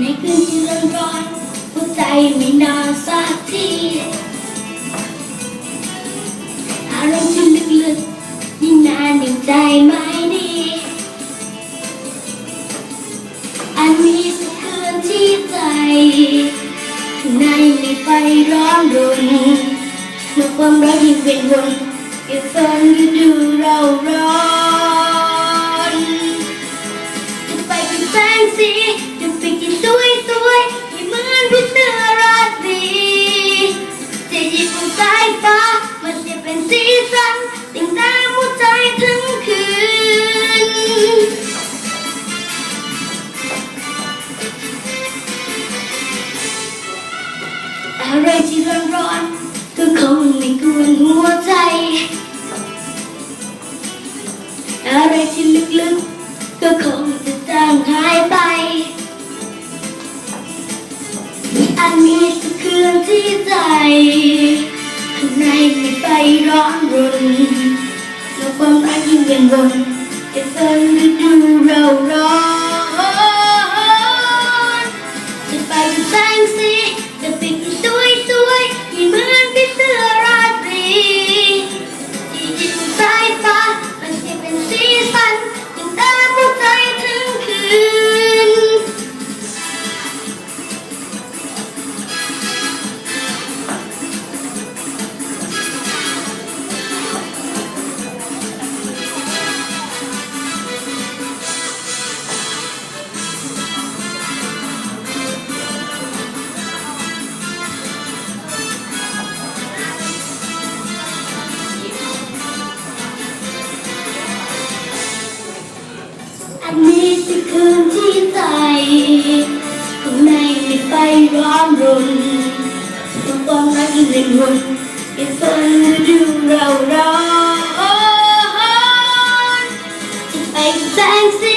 ในคืนที่ร้อนร้อนหัวใจไม่นอนสักทีอารมณ์ที่ลึกๆยิ่งนานยิ่งใจไม่ดีอันมีสักคืนที่ใจข้างในมีไฟร้อนรนเมื่อความรักยิ่งเป็นวนเก็บฝันฤดูเราร้อนจะไปกินแสงสี สันติ่งตามหัวใจทั้งคืน อะไรที่ร้อนร้อนก็คงไม่กวนหัวใจ อะไรที่ลึกๆก็คงจะจางหายไป อันมีสักคืนที่ใจ ข้างในมีไฟร้อน อันนี้จะคืนที่ใจข้างในมีไฟร้อนรนทุกความรักยิ่งเป็นวนเป็นฝันดูเราร้อนจะไปแสงสี